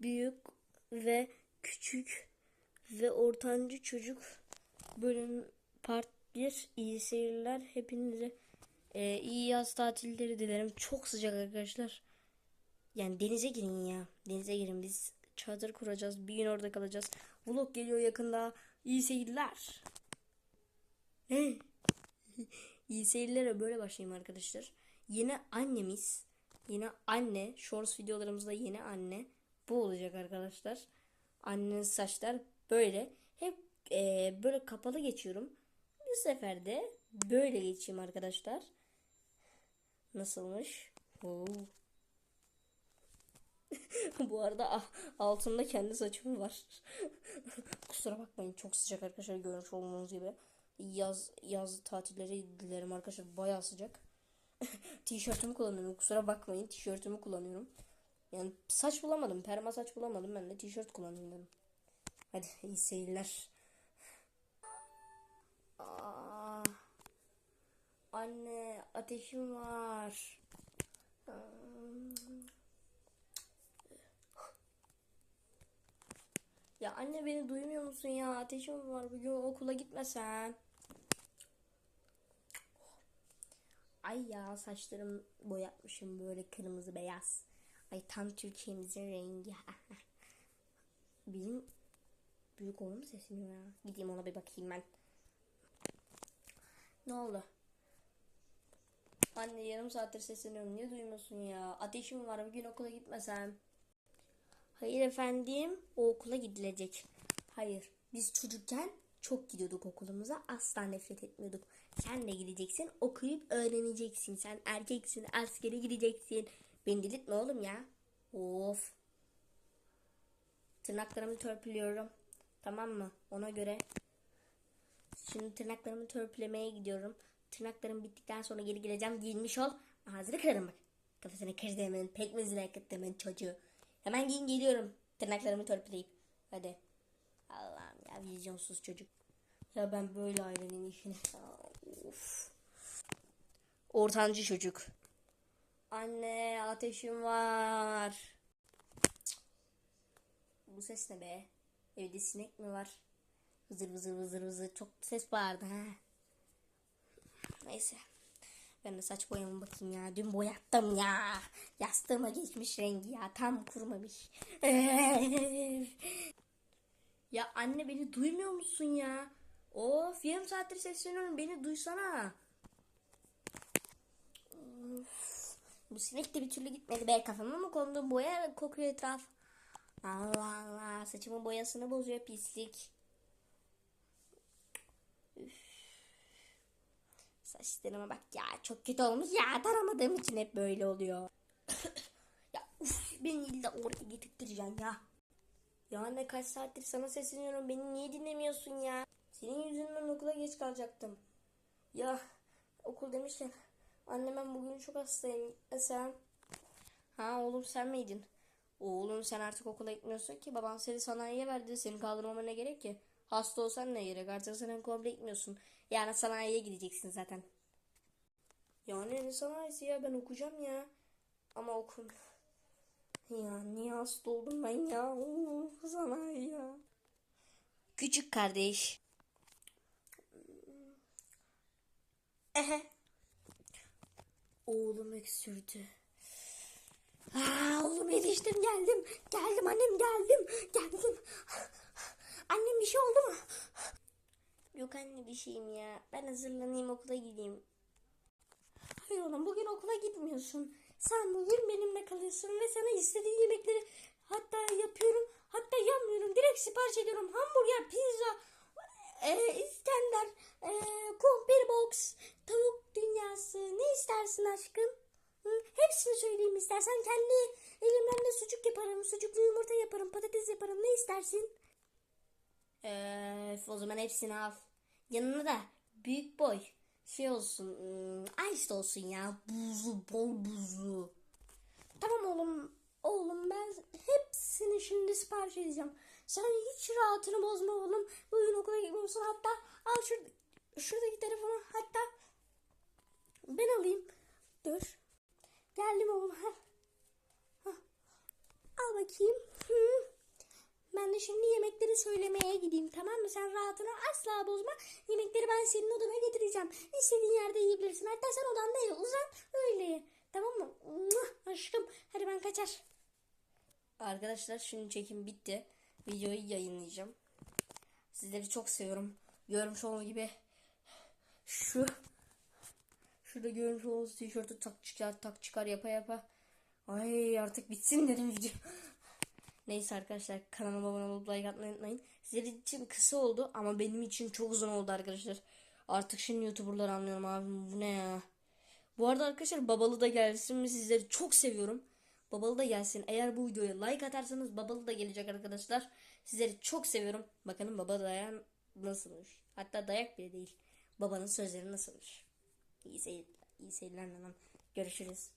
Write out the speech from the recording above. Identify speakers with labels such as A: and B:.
A: büyük ve küçük ve ortancı çocuk bölüm part 1 iyi seyirler hepinize. E, iyi yaz tatilleri dilerim. Çok sıcak arkadaşlar. Yani denize girin ya. Denize girin. Biz çadır kuracağız. Bir gün orada kalacağız. Vlog geliyor yakında. İyi seyirler. İyi seyirlere böyle başlayayım arkadaşlar. Yine annemiz yine anne shorts videolarımızda yine anne bu olacak arkadaşlar. Annenin saçlar böyle. Hep e, böyle kapalı geçiyorum. Bu sefer de böyle geçeyim arkadaşlar. Nasılmış? Oo. bu arada altında kendi saçım var. Kusura bakmayın çok sıcak arkadaşlar görmüş olduğunuz gibi. Yaz yaz tatilleri dilerim arkadaşlar bayağı sıcak. Tişörtümü kullanıyorum kusura bakmayın tişörtümü kullanıyorum yani saç bulamadım perma saç bulamadım. Ben de tişört kullanayım dedim. Hadi iyi seyirler. Aa, anne ateşim var. Ya anne beni duymuyor musun ya? Ateşim var. Bugün okula gitmesen. Ay ya saçlarım boyatmışım böyle kırmızı beyaz. Ay tam Türkiye'mizin rengi. Benim büyük oğlum sesleniyor ya? Gideyim ona bir bakayım ben. Ne oldu? Anne yarım saattir sesleniyorum. Niye duymuyorsun ya? Ateşim var. Bugün okula gitmesem. Hayır efendim. O okula gidilecek. Hayır. Biz çocukken çok gidiyorduk okulumuza. Asla nefret etmiyorduk. Sen de gideceksin. Okuyup öğreneceksin. Sen erkeksin. Askere gideceksin. Beni delirtme oğlum ya. Of. Tırnaklarımı törpülüyorum. Tamam mı? Ona göre. Şimdi tırnaklarımı törpülemeye gidiyorum. Tırnaklarım bittikten sonra geri geleceğim. Giyinmiş ol. Ağzını kırarım bak. Kafasını kırdı hemen. Pekmezini akıttı hemen çocuğu. Hemen giyin geliyorum. Tırnaklarımı törpüleyip. Hadi. Allah'ım ya vizyonsuz çocuk. Ya ben böyle ailenin işini. Of. Ortancı çocuk. Anne ateşim var. Bu ses ne be? Evde sinek mi var? Vızır vızır vızır vızır. Çok ses bağırdı ha. Neyse. Ben de saç boyama bakayım ya. Dün boyattım ya. Yastığıma geçmiş rengi ya. Tam kurumamış. ya anne beni duymuyor musun ya? Of yarım saattir sesleniyorum. Beni duysana. Of. Bu sinek de bir türlü gitmedi be. Kafama mı kondu? Boya kokuyor etraf. Allah Allah. Saçımın boyasını bozuyor pislik. Saçlarıma bak ya çok kötü olmuş ya taramadığım için hep böyle oluyor. ya uf beni illa oraya getirtireceksin ya. Ya ne kaç saattir sana sesleniyorum beni niye dinlemiyorsun ya? Senin yüzünden okula geç kalacaktım. Ya okul demişken annem ben bugün çok hastayım. E sen? Ha oğlum sen miydin? Oğlum sen artık okula gitmiyorsun ki baban seni sanayiye verdi. Seni kaldırmama ne gerek ki? Hasta olsan ne gerek? Artık sen komple gitmiyorsun. Yani sanayiye gideceksin zaten. Yani ne sanayisi ya ben okuyacağım ya. Ama okun. Ya niye hasta oldum ben ya? Oo, sanayi ya. Küçük kardeş. Ehe. Oğlum öksürdü. Aa, oğlum yetiştim geldim. Geldim annem geldim. Geldim. Annem bir şey oldu mu? Yok anne bir şeyim ya. Ben hazırlanayım okula gideyim. Hayır oğlum bugün okula gitmiyorsun. Sen bugün benimle kalıyorsun ve sana istediğin yemekleri hatta yapıyorum. Hatta yapmıyorum. Direkt sipariş ediyorum. Hamburger, pizza, e, İskender, e, kumpir box, tavuk dünyası. Ne istersin aşkım? Hı? Hepsini söyleyeyim istersen. Kendi elimden de sucuk yaparım. Sucuklu yumurta yaparım. Patates yaparım. Ne istersin? Öf, o zaman hepsini al. Yanına da büyük boy şey olsun. ım, Ice olsun ya. Buzlu, bol buzlu. Tamam oğlum. Şimdi sipariş edeceğim. Sen hiç rahatını bozma oğlum. Bugün okula gitmiyorsun. Hatta al şurada, şuradaki telefonu. Hatta ben alayım. Dur. Geldim oğlum. Heh. Al bakayım. Hı. de şimdi yemekleri söylemeye gideyim tamam mı? Sen rahatını asla bozma. Yemekleri ben senin odana getireceğim. İstediğin yerde yiyebilirsin. Hatta sen odanda ye. Uzan öyle ye. Tamam mı? Aşkım hadi ben kaçar. Arkadaşlar şimdi çekim bitti. Videoyu yayınlayacağım. Sizleri çok seviyorum. Görmüş olduğunuz gibi şu şurada görmüş olduğunuz tişörtü tak çıkar tak çıkar yapa yapa. Ay artık bitsin dedim video. Neyse arkadaşlar kanalıma abone olup like atmayı unutmayın. Sizler için kısa oldu ama benim için çok uzun oldu arkadaşlar. Artık şimdi YouTuber'ları anlıyorum abi bu ne ya. Bu arada arkadaşlar babalı da gelsin mi sizleri çok seviyorum. Babalı da gelsin. Eğer bu videoya like atarsanız babalı da gelecek arkadaşlar. Sizleri çok seviyorum. Bakalım baba dayan nasılmış. Hatta dayak bile değil. Babanın sözleri nasılmış. İyi seyirler. İyi seyirler. Görüşürüz.